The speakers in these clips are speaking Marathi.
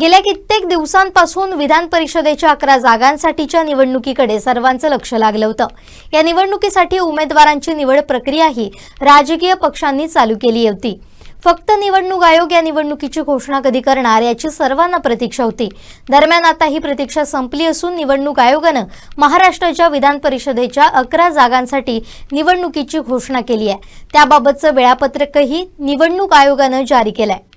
गेल्या कित्येक दिवसांपासून विधान परिषदेच्या अकरा जागांसाठीच्या निवडणुकीकडे सर्वांचं लक्ष लागलं होतं. या निवडणुकीसाठी उमेदवारांची निवड प्रक्रियाही राजकीय पक्षांनी चालू केली होती. फक्त निवडणूक आयोग या निवडणुकीची घोषणा कधी करणार याची सर्वांना प्रतीक्षा होती. दरम्यान आता ही प्रतीक्षा संपली असून निवडणूक आयोगानं महाराष्ट्राच्या विधान परिषदेच्या अकरा जागांसाठी निवडणुकीची घोषणा केली आहे. त्याबाबतचं वेळापत्रकही निवडणूक आयोगानं जारी केलं आहे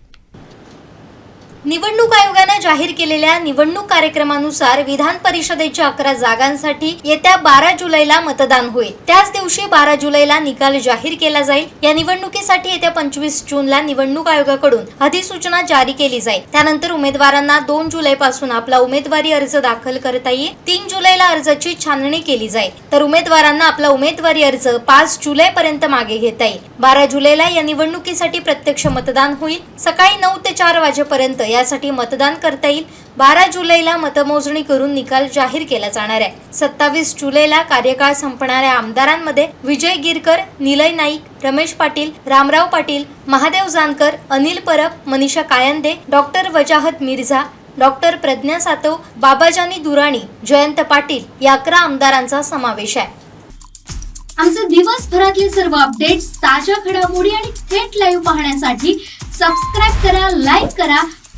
निवडणूक आयोगानं जाहीर केलेल्या निवडणूक कार्यक्रमानुसार विधान परिषदेच्या अकरा जागांसाठी येत्या बारा जुलैला मतदान होईल. त्याच दिवशी बारा जुलैला निकाल जाहीर केला जाईल. या निवडणुकीसाठी येत्या पंचवीस जूनला निवडणूक आयोगाकडून अधिसूचना जारी केली जाईल. त्यानंतर उमेदवारांना दोन जुलै पासून आपला उमेदवारी अर्ज दाखल करता येईल. तीन जुलैला अर्जाची छाननी केली जाईल. तर उमेदवारांना आपला उमेदवारी अर्ज पाच जुलै पर्यंत मागे घेता येईल. बारा जुलैला या निवडणुकीसाठी प्रत्यक्ष मतदान होईल. सकाळी नऊ ते चार वाजेपर्यंत यासाठी मतदान करता येईल. बारा जुलैला मतमोजणी करून निकाल जाहीर केला जाणार आहे. सत्तावीस जुलैला कार्यकाळ संपणाऱ्या आमदारांमध्ये विजय गिरकर निलय नाईक रमेश पाटील रामराव पाटील महादेव जानकर अनिल परब मनीषा कायंदे डॉक्टर वजाहत मिर्झा डॉक्टर प्रज्ञा सातव बाबाजानी दुराणी जयंत पाटील या अकरा आमदारांचा समावेश आहे. आमचे दिवसभरातले सर्व अपडेट्स ताज्या घडामोडी आणि थेट लाईव्ह पाहण्यासाठी सबस्क्राईब करा लाईक करा